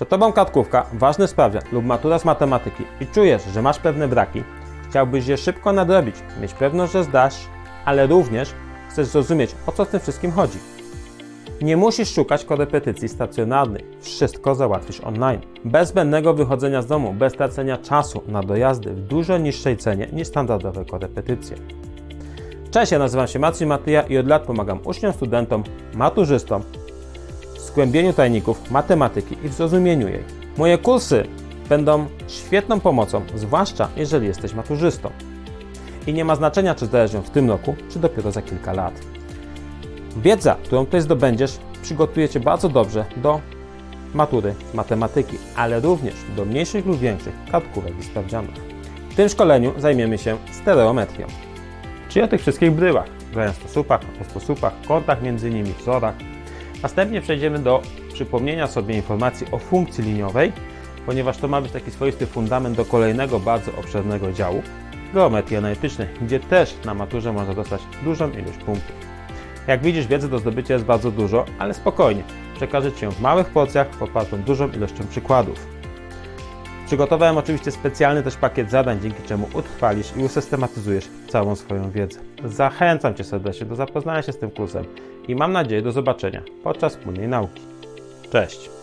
Przed Tobą kartkówka, ważny sprawdzian lub matura z matematyki i czujesz, że masz pewne braki, chciałbyś je szybko nadrobić, mieć pewność, że zdasz, ale również chcesz zrozumieć, o co w tym wszystkim chodzi. Nie musisz szukać korepetycji stacjonarnej, wszystko załatwisz online. Bez zbędnego wychodzenia z domu, bez tracenia czasu na dojazdy w dużo niższej cenie niż standardowe korepetycje. Cześć, ja nazywam się Maciej Matyja i od lat pomagam uczniom, studentom, maturzystom w tajników matematyki i w zrozumieniu jej. Moje kursy będą świetną pomocą, zwłaszcza jeżeli jesteś maturzystą. I nie ma znaczenia, czy zdajesz ją w tym roku, czy dopiero za kilka lat. Wiedza, którą tutaj zdobędziesz, przygotuje Cię bardzo dobrze do matury matematyki, ale również do mniejszych lub większych kartkówek i sprawdzianów. W tym szkoleniu zajmiemy się stereometrią, czyli o tych wszystkich bryłach, stosunach, sposób, kątach między nimi, wzorach. Następnie przejdziemy do przypomnienia sobie informacji o funkcji liniowej, ponieważ to ma być taki swoisty fundament do kolejnego bardzo obszernego działu geometrii analitycznej, gdzie też na maturze można dostać dużą ilość punktów. Jak widzisz, wiedzy do zdobycia jest bardzo dużo, ale spokojnie, przekażę Ci ją w małych porcjach, popartą dużą ilością przykładów. Przygotowałem oczywiście specjalny też pakiet zadań, dzięki czemu utrwalisz i usystematyzujesz całą swoją wiedzę. Zachęcam Cię serdecznie do zapoznania się z tym kursem i mam nadzieję do zobaczenia podczas wspólnej nauki. Cześć!